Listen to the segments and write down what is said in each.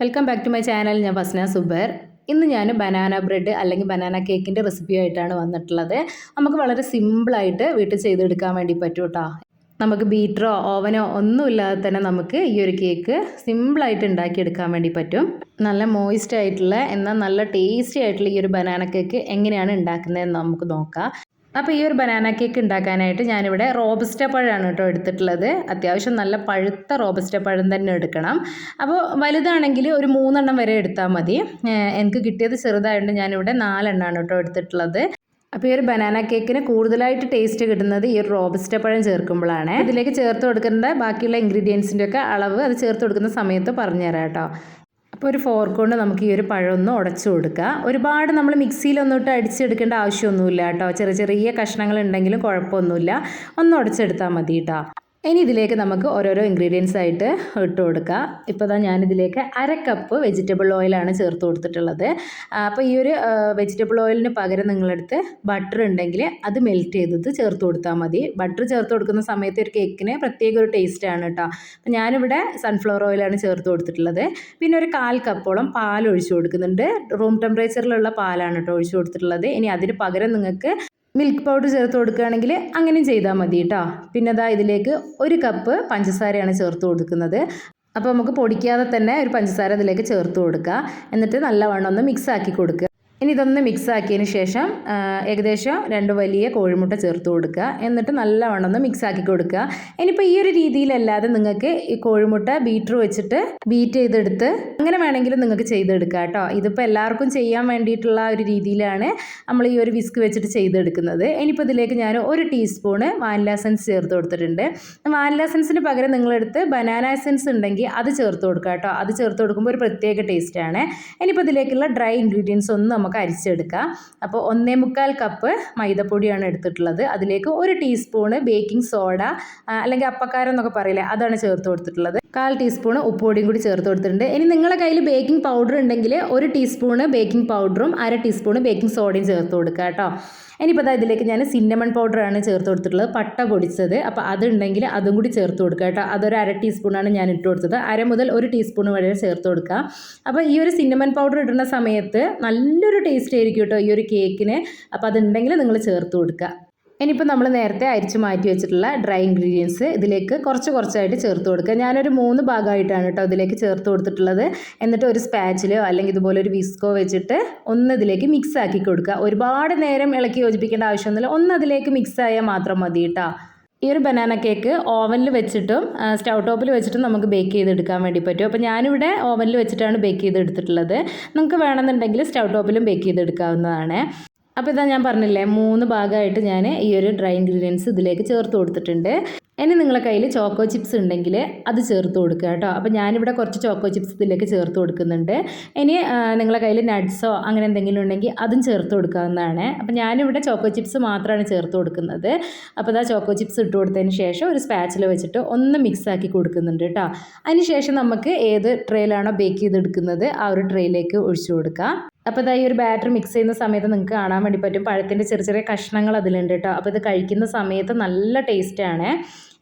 Welcome back to my channel ഞാൻ ഫസ്ന സുബർ. ഇന്ന് ഞാൻ ബനാന ബ്രെഡ് അല്ലെങ്കിൽ ബനാന കേക്കിന്റെ റെസിപ്പി ആയിട്ടാണ് വന്നിട്ടുള്ളത്. നമുക്ക് വളരെ സിമ്പിളായിട്ട് വീട്ടിൽ ചെയ്തെടുക്കാൻ വേണ്ടി പറ്റും കേട്ടോ നമുക്ക് ബീറ്ററോ ഓവനോ ഒന്നുമില്ലാതെ തന്നെ നമുക്ക് ഈ ഒരു കേക്ക് സിമ്പിളായിട്ട് ഉണ്ടാക്കിയെടുക്കാൻ വേണ്ടി പറ്റും. നല്ല മോയിസ്റ്റ് ആയിട്ടുള്ള എന്നാൽ നല്ല ടേസ്റ്റി ആയിട്ടുള്ള ഈ ഒരു ബനാന കേക്ക് എങ്ങനെയാണ് ഉണ്ടാക്കുന്നതെന്ന് നമുക്ക് നോക്കാം. അപ്പോൾ ഈ ഒരു ബനാന കേക്ക് ഉണ്ടാക്കാനായിട്ട് ഞാനിവിടെ റോബസ്റ്റ പഴമാണ് കേട്ടോ എടുത്തിട്ടുള്ളത്. അത്യാവശ്യം നല്ല പഴുത്ത റോബസ്റ്റ പഴം തന്നെ എടുക്കണം. അപ്പോൾ വലുതാണെങ്കിൽ ഒരു മൂന്നെണ്ണം വരെ എടുത്താൽ മതി. എനിക്ക് കിട്ടിയത് ചെറുതായതുകൊണ്ട് ഞാനിവിടെ നാലെണ്ണമാണ് കേട്ടോ എടുത്തിട്ടുള്ളത്. അപ്പോൾ ഈ ഒരു ബനാന കേക്കിന് കൂടുതലായിട്ട് ടേസ്റ്റ് കിട്ടുന്നത് ഈ ഒരു റോബസ്റ്റ പഴം ചേർക്കുമ്പോഴാണ്. ഇതിലേക്ക് ചേർത്ത് കൊടുക്കേണ്ട ബാക്കിയുള്ള ഇൻഗ്രീഡിയൻസിന്റെ ഒക്കെ അളവ് അത് ചേർത്ത് കൊടുക്കുന്ന സമയത്ത് പറഞ്ഞുതരാം കേട്ടോ. അപ്പോൾ ഒരു ഫോർക്ക് കൊണ്ട് നമുക്ക് ഈ ഒരു പഴം ഒന്ന് ഉടച്ചു കൊടുക്കുക ഒരുപാട് നമ്മൾ മിക്സിയിലൊന്നിട്ട് അടിച്ചെടുക്കേണ്ട ആവശ്യമൊന്നുമില്ല കേട്ടോ. ചെറിയ ചെറിയ കഷ്ണങ്ങൾ ഉണ്ടെങ്കിലും കുഴപ്പമൊന്നുമില്ല. ഒന്ന് ഉടച്ചെടുത്താൽ മതി കേട്ടോ. ഇനി ഇതിലേക്ക് നമുക്ക് ഓരോരോ ഇൻഗ്രീഡിയൻസ് ആയിട്ട് ഇട്ട് കൊടുക്കാം. ഇപ്പോൾ തന്നെ ഞാനിതിലേക്ക് അര കപ്പ് വെജിറ്റബിൾ ഓയിലാണ് ചേർത്ത് കൊടുത്തിട്ടുള്ളത്. അപ്പോൾ ഈ ഒരു വെജിറ്റബിൾ ഓയിലിന് പകരം നിങ്ങളടുത്ത് ബട്ടർ ഉണ്ടെങ്കിൽ അത് മെൽറ്റ് ചെയ്തത് ചേർത്ത് കൊടുത്താൽ മതി. ബട്ടർ ചേർത്ത് കൊടുക്കുന്ന സമയത്ത് ഒരു കേക്കിന് പ്രത്യേക ഒരു ടേസ്റ്റാണ് കേട്ടോ അപ്പോൾ ഞാനിവിടെ സൺഫ്ലവർ ഓയിലാണ് ചേർത്ത് കൊടുത്തിട്ടുള്ളത്. പിന്നെ ഒരു കാൽ കപ്പോളം പാൽ ഒഴിച്ചു കൊടുക്കുന്നുണ്ട്. റൂം ടെമ്പറേച്ചറിലുള്ള പാലാണ് കേട്ടോ ഒഴിച്ചു കൊടുത്തിട്ടുള്ളത്. ഇനി അതിന് പകരം നിങ്ങൾക്ക് മിൽക്ക് പൗഡർ ചേർത്ത് കൊടുക്കുകയാണെങ്കിൽ അങ്ങനെയും ചെയ്താൽ മതി കേട്ടോ. പിന്നെ അതാ ഇതിലേക്ക് ഒരു കപ്പ് പഞ്ചസാരയാണ് ചേർത്ത് കൊടുക്കുന്നത്. അപ്പോൾ നമുക്ക് പൊടിക്കാതെ തന്നെ ഒരു പഞ്ചസാര ഇതിലേക്ക് ചേർത്ത് കൊടുക്കുക. എന്നിട്ട് നല്ലവണ്ണം ഒന്ന് മിക്സ് ആക്കി കൊടുക്കുക. ഇനി ഇതൊന്ന് മിക്സ് ആക്കിയതിന് ശേഷം ഏകദേശം രണ്ട് വലിയ കോഴിമുട്ട ചേർത്ത് കൊടുക്കുക. എന്നിട്ട് നല്ലവണ്ണം ഒന്ന് മിക്സ് ആക്കി കൊടുക്കുക. ഇനിയിപ്പോൾ ഈ ഒരു രീതിയിലല്ലാതെ നിങ്ങൾക്ക് ഈ കോഴിമുട്ട ബീറ്റർ വെച്ചിട്ട് ബീറ്റ് ചെയ്തെടുത്ത് അങ്ങനെ വേണമെങ്കിലും നിങ്ങൾക്ക് ചെയ്തെടുക്കാം കേട്ടോ. ഇതിപ്പോൾ എല്ലാവർക്കും ചെയ്യാൻ വേണ്ടിയിട്ടുള്ള ഒരു രീതിയിലാണ് നമ്മൾ ഈ ഒരു വിസ്ക് വെച്ചിട്ട് ചെയ്തെടുക്കുന്നത്. ഇനിയിപ്പോൾ ഇതിലേക്ക് ഞാൻ ഒരു ടീസ്പൂണ് വാനില എസൻസ് ചേർത്ത് കൊടുത്തിട്ടുണ്ട്. വാനില എസൻസിന് പകരം നിങ്ങളെടുത്ത് ബനാന എസൻസ് ഉണ്ടെങ്കിൽ അത് ചേർത്ത് കൊടുക്കുക കേട്ടോ. അത് ചേർത്ത് കൊടുക്കുമ്പോൾ ഒരു പ്രത്യേക ടേസ്റ്റാണ് ഇനിയിപ്പോൾ ഇതിലേക്കുള്ള ഡ്രൈ ഇൻഗ്രീഡിയൻസ് ഒന്നും നമുക്ക് അരിച്ചെടുക്കാം. അപ്പോൾ ഒന്നേ മുക്കാൽ കപ്പ് മൈദപ്പൊടിയാണ് എടുത്തിട്ടുള്ളത്. അതിലേക്ക് ഒരു ടീസ്പൂണ് ബേക്കിംഗ് സോഡ അല്ലെങ്കിൽ അപ്പക്കാരം എന്നൊക്കെ പറയില്ലേ അതാണ് ചേർത്ത് കൊടുത്തിട്ടുള്ളത്. കാൽ ടീസ്പൂൺ ഉപ്പുപൊടിയും കൂടി ചേർത്ത് കൊടുത്തിട്ടുണ്ട്. ഇനി നിങ്ങളുടെ കയ്യിൽ ബേക്കിംഗ് പൗഡർ ഉണ്ടെങ്കിൽ ഒരു ടീസ്പൂണ് ബേക്കിംഗ് പൗഡറും അര ടീസ്പൂണ് ബേക്കിംഗ് സോഡയും ചേർത്ത് കൊടുക്കുക കേട്ടോ. ഇനിയിപ്പോൾ അതാ ഇതിലേക്ക് ഞാൻ സിന്നമൺ പൗഡറാണ് ചേർത്ത് കൊടുത്തിട്ടുള്ളത്. പട്ട പൊടിച്ചത്. അപ്പോൾ അതുണ്ടെങ്കിൽ അതും കൂടി ചേർത്ത് കൊടുക്കുക കേട്ടോ. അതൊരു അര ടീസ്പൂണാണ് ഞാൻ ഇട്ട് കൊടുത്തത്. അര മുതൽ ഒരു ടീസ്പൂൺ വരെ ചേർത്ത് കൊടുക്കുക. അപ്പോൾ ഈ ഒരു സിന്നമൺ പൗഡർ ഇടുന്ന സമയത്ത് നല്ലൊരു ടേസ്റ്റ് ആയിരിക്കും കേട്ടോ ഈ ഒരു കേക്കിന് അപ്പോൾ അതുണ്ടെങ്കിൽ നിങ്ങൾ ചേർത്ത് കൊടുക്കുക. ഇനിയിപ്പോൾ നമ്മൾ നേരത്തെ അരിച്ച് മാറ്റി വെച്ചിട്ടുള്ള ഡ്രൈ ഇൻഗ്രീഡിയൻസ് ഇതിലേക്ക് കുറച്ച് കുറച്ചായിട്ട് ചേർത്ത് കൊടുക്കുക. ഞാനൊരു മൂന്ന് ഭാഗമായിട്ടാണ് കേട്ടോ ഇതിലേക്ക് ചേർത്ത് കൊടുത്തിട്ടുള്ളത്. എന്നിട്ട് ഒരു സ്പാച്ചിലോ അല്ലെങ്കിൽ ഇതുപോലെ ഒരു വിസ്കോ വെച്ചിട്ട് ഒന്ന് ഇതിലേക്ക് മിക്സ് ആക്കി കൊടുക്കുക. ഒരുപാട് നേരം ഇളക്കി യോജിപ്പിക്കേണ്ട ആവശ്യമൊന്നുമില്ല. ഒന്ന് അതിലേക്ക് മിക്സ് ആയാൽ മാത്രം മതി കേട്ടോ ഈ ഒരു ബനാന കേക്ക് ഓവനിൽ വെച്ചിട്ടും സ്റ്റൗ ടോപ്പിൽ വെച്ചിട്ടും നമുക്ക് ബേക്ക് ചെയ്തെടുക്കാൻ വേണ്ടി പറ്റും. അപ്പോൾ ഞാനിവിടെ ഓവനിൽ വെച്ചിട്ടാണ് ബേക്ക് ചെയ്തെടുത്തിട്ടുള്ളത്. നിങ്ങൾക്ക് വേണമെന്നുണ്ടെങ്കിൽ സ്റ്റൗ ടോപ്പിലും ബേക്ക് ചെയ്തെടുക്കാവുന്നതാണ്. അപ്പോൾ ഇതാ ഞാൻ പറഞ്ഞില്ലേ മൂന്ന് ഭാഗമായിട്ട് ഞാൻ ഈ ഒരു ഡ്രൈ ഇൻഗ്രീഡിയൻസ് ഇതിലേക്ക് ചേർത്ത് കൊടുത്തിട്ടുണ്ട്. ഇനി നിങ്ങളെ കയ്യിൽ ചോക്കോ ചിപ്സ് ഉണ്ടെങ്കിൽ അത് ചേർത്ത് കൊടുക്കുക കേട്ടോ. അപ്പോൾ ഞാനിവിടെ കുറച്ച് ചോക്കോ ചിപ്സ് ഇതിലേക്ക് ചേർത്ത് കൊടുക്കുന്നുണ്ട്. ഇനി നിങ്ങളെ കയ്യിൽ നട്ട്സോ അങ്ങനെ എന്തെങ്കിലും ഉണ്ടെങ്കിൽ അതും ചേർത്ത് കൊടുക്കാവുന്നതാണ്. അപ്പോൾ ഞാനിവിടെ ചോക്കോ ചിപ്സ് മാത്രമാണ് ചേർത്ത് കൊടുക്കുന്നത്. അപ്പോൾ ഇതാ ചോക്കോ ചിപ്സ് ഇട്ട് കൊടുത്തതിന് ശേഷം ഒരു സ്പാച്ചിൽ വെച്ചിട്ട് ഒന്ന് മിക്സ് ആക്കി കൊടുക്കുന്നുണ്ട് കേട്ടോ. അതിന് ശേഷം നമുക്ക് ഏത് ട്രേയിലാണോ ബേക്ക് ചെയ്തെടുക്കുന്നത് ആ ഒരു ട്രേയിലേക്ക് ഒഴിച്ചു കൊടുക്കാം. അപ്പോൾ ഇതാ ഈ ഒരു ബാറ്റർ മിക്സ് ചെയ്യുന്ന സമയത്ത് നിങ്ങൾക്ക് കാണാൻ വേണ്ടി പറ്റും. പഴത്തിന്റെ ചെറിയ ചെറിയ കഷ്ണങ്ങൾ അതിലുണ്ട് കേട്ടോ അപ്പോൾ ഇത് കഴിക്കുന്ന സമയത്ത് നല്ല ടേസ്റ്റാണ്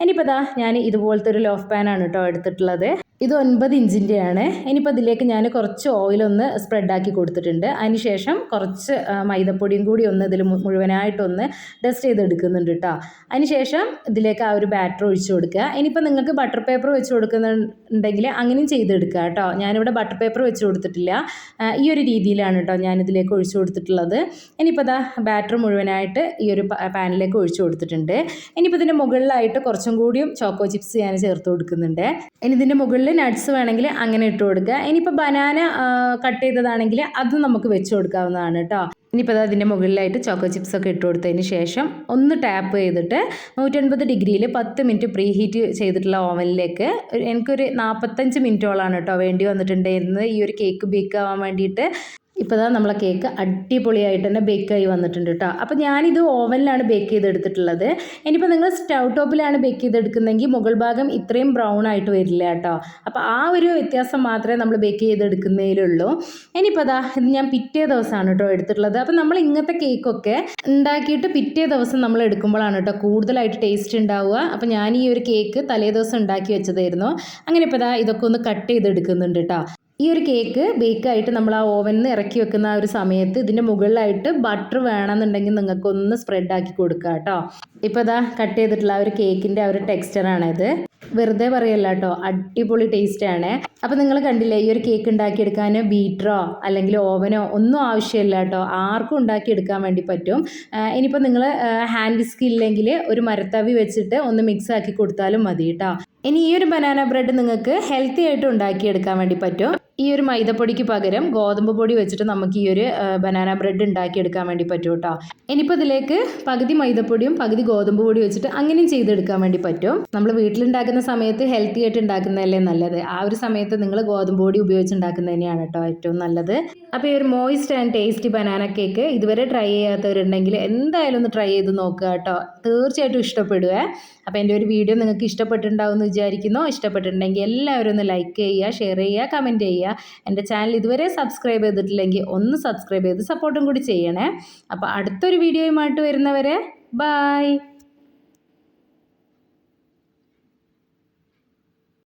ഇനിയിപ്പോൾ ഇതാ ഞാൻ ഇതുപോലത്തെ ഒരു ലോഫ് പാനാണ് കേട്ടോ എടുത്തിട്ടുള്ളത്. ഇത് ഒൻപത് ഇഞ്ചിന്റെയാണ്. ഇനിയിപ്പോൾ ഇതിലേക്ക് ഞാൻ കുറച്ച് ഓയിലൊന്ന് സ്പ്രെഡാക്കി കൊടുത്തിട്ടുണ്ട്. അതിനുശേഷം കുറച്ച് മൈദപ്പൊടിയും കൂടി ഒന്ന് ഇതിൽ മുഴുവനായിട്ടൊന്ന് ഡസ്റ്റ് ചെയ്തെടുക്കുന്നുണ്ട് കേട്ടോ അതിന് ശേഷം ഇതിലേക്ക് ആ ഒരു ബാറ്റർ ഒഴിച്ചു കൊടുക്കുക. ഇനിയിപ്പോൾ നിങ്ങൾക്ക് ബട്ടർ പേപ്പർ വെച്ച് കൊടുക്കുന്നുണ്ടെങ്കിൽ അങ്ങനെയും ചെയ്തെടുക്കുക കേട്ടോ ഞാനിവിടെ ബട്ടർ പേപ്പർ വെച്ച് കൊടുത്തിട്ടില്ല. ഈ ഒരു രീതിയിലാണ് കേട്ടോ ഞാനിതിലേക്ക് ഒഴിച്ചു കൊടുത്തിട്ടുള്ളത്. ഇനിയിപ്പോൾ ഇതാ ബാറ്റർ മുഴുവനായിട്ട് ഈ ഒരു പാനിലേക്ക് ഒഴിച്ചു കൊടുത്തിട്ടുണ്ട്. ഇനിയിപ്പോൾ ഇതിന്റെ മുകളിലായിട്ട് കുറച്ചും കൂടിയും ചോക്കോ ചിപ്സ് ഞാൻ ചേർത്ത് കൊടുക്കുന്നുണ്ട്. ഇനി ഇതിന്റെ മുകളിൽ നട്ട്സ് വേണമെങ്കിൽ അങ്ങനെ ഇട്ട് കൊടുക്കുക. ഇനിയിപ്പോൾ ബനാന കട്ട് ചെയ്തതാണെങ്കിൽ അത് നമുക്ക് വെച്ച് കൊടുക്കാവുന്നതാണ് കേട്ടോ ഇനിയിപ്പോൾ അത് അതിന്റെ മുകളിലായിട്ട് ചോക്കോ ചിപ്സ് ഒക്കെ ഇട്ട് കൊടുത്തതിന് ശേഷം ഒന്ന് ടാപ്പ് ചെയ്തിട്ട് നൂറ്റൻപത് ഡിഗ്രിയിൽ പത്ത് മിനിറ്റ് പ്രീ ഹീറ്റ് ചെയ്തിട്ടുള്ള ഓവനിലേക്ക് എനിക്കൊരു നാൽപ്പത്തഞ്ച് മിനിറ്റോളാണ് കേട്ടോ വേണ്ടി വന്നിട്ടുണ്ടായിരുന്നത് ഈ ഒരു കേക്ക് ബേക്ക് ആവാൻ വേണ്ടിയിട്ട് ഇപ്പോൾ നമ്മളെ കേക്ക് അടിപൊളിയായിട്ട് തന്നെ ബേക്കായി വന്നിട്ടുണ്ട് കേട്ടോ അപ്പോൾ ഞാനിത് ഓവനിലാണ് ബേക്ക് ചെയ്തെടുത്തിട്ടുള്ളത്. ഇനിയിപ്പോൾ നിങ്ങൾ സ്റ്റൗ ടോപ്പിലാണ് ബേക്ക് ചെയ്തെടുക്കുന്നതെങ്കിൽ മുകൾ ഭാഗം ഇത്രയും ബ്രൗൺ ആയിട്ട് വരില്ല കേട്ടോ അപ്പോൾ ആ ഒരു വ്യത്യാസം മാത്രമേ നമ്മൾ ബേക്ക് ചെയ്തെടുക്കുന്നതിലുള്ളൂ ഇനിയിപ്പോൾ അതാ ഇത് ഞാൻ പിറ്റേ ദിവസമാണ് കേട്ടോ എടുത്തിട്ടുള്ളത്. അപ്പോൾ നമ്മൾ ഇങ്ങനത്തെ കേക്കൊക്കെ ഉണ്ടാക്കിയിട്ട് പിറ്റേ ദിവസം നമ്മൾ എടുക്കുമ്പോഴാണ് കേട്ടോ കൂടുതലായിട്ട് ടേസ്റ്റ് ഉണ്ടാവുക. അപ്പോൾ ഞാൻ ഈ ഒരു കേക്ക് തലേ ദിവസം ഉണ്ടാക്കി വെച്ചതായിരുന്നു. അങ്ങനെ ഇപ്പോൾ ഇതാ ഇതൊക്കെ ഒന്ന് കട്ട് ചെയ്തെടുക്കുന്നുണ്ട് കേട്ടോ ഈ ഒരു കേക്ക് ബേക്കായിട്ട് നമ്മൾ ആ ഓവനിൽ നിന്ന് ഇറക്കി വെക്കുന്ന ആ ഒരു സമയത്ത് ഇതിന്റെ മുകളിലായിട്ട് ബട്ടർ വേണമെന്നുണ്ടെങ്കിൽ നിങ്ങൾക്കൊന്ന് സ്പ്രെഡ് ആക്കി കൊടുക്കുക കേട്ടോ ഇപ്പോൾ ഇതാ കട്ട് ചെയ്തിട്ടുള്ള ആ ഒരു കേക്കിന്റെ ആ ഒരു ടെക്സ്ചറാണിത് വെറുതെ പറയല്ല കേട്ടോ അടിപൊളി ആണ്. അപ്പോൾ നിങ്ങൾ കണ്ടില്ലേ ഈ ഒരു കേക്ക് ഉണ്ടാക്കിയെടുക്കാൻ ബീറ്ററോ അല്ലെങ്കിൽ ഓവനോ ഒന്നും ആവശ്യമില്ല കേട്ടോ ആർക്കും ഉണ്ടാക്കിയെടുക്കാൻ വേണ്ടി പറ്റും. ഇനിയിപ്പോൾ നിങ്ങൾ ഹാൻഡ് വിസ്ക് ഇല്ലെങ്കിൽ ഒരു മരത്തവി വെച്ചിട്ട് ഒന്ന് മിക്സ് ആക്കി കൊടുത്താലും മതി കേട്ടോ ഇനി ഈ ഒരു ബനാന ബ്രെഡ് നിങ്ങൾക്ക് ഹെൽത്തി ആയിട്ട് ഉണ്ടാക്കിയെടുക്കാൻ വേണ്ടി പറ്റും. ഈ ഒരു മൈദപ്പൊടിക്ക് പകരം ഗോതമ്പ് പൊടി വെച്ചിട്ട് നമുക്ക് ഈ ഒരു ബനാന ബ്രെഡ് ഉണ്ടാക്കിയെടുക്കാൻ വേണ്ടി പറ്റും കേട്ടോ. ഇനിയിപ്പോൾ ഇതിലേക്ക് പകുതി മൈദപ്പൊടിയും പകുതി ഗോതമ്പ് പൊടി വെച്ചിട്ട് അങ്ങനെയും ചെയ്തെടുക്കാൻ വേണ്ടി പറ്റും. നമ്മൾ വീട്ടിലുണ്ടാക്കുന്ന സമയത്ത് ഹെൽത്തി ആയിട്ട് ഉണ്ടാക്കുന്നതല്ലേ നല്ലത്. ആ ഒരു സമയത്ത് നിങ്ങൾ ഗോതമ്പ് പൊടി ഉപയോഗിച്ച് ഉണ്ടാക്കുന്നത് തന്നെയാണ് കേട്ടോ ഏറ്റവും നല്ലത്. അപ്പോൾ ഈ ഒരു moist and tasty banana cake ഇതുവരെ ട്രൈ ചെയ്യാത്തവരുണ്ടെങ്കിൽ എന്തായാലും ഒന്ന് ട്രൈ ചെയ്ത് നോക്കുക കേട്ടോ. തീർച്ചയായിട്ടും ഇഷ്ടപ്പെടുവേ അപ്പോൾ എന്റെ ഒരു വീഡിയോ നിങ്ങൾക്ക് ഇഷ്ടപ്പെട്ടിട്ടുണ്ടാവും എന്ന് വിചാരിക്കുന്നു. ഇഷ്ടപ്പെട്ടിട്ടുണ്ടെങ്കിൽ എല്ലാവരും ഒന്ന് ലൈക്ക് ചെയ്യുക ഷെയർ ചെയ്യുക കമന്റ് ചെയ്യുക. എന്റെ ചാനൽ ഇതുവരെ സബ്സ്ക്രൈബ് ചെയ്തിട്ടില്ലെങ്കിൽ ഒന്ന് സബ്സ്ക്രൈബ് ചെയ്ത് സപ്പോർട്ടും കൂടി ചെയ്യണേ. അപ്പോൾ അടുത്തൊരു വീഡിയോയുമായിട്ട് വരുന്നവരെ ബായ്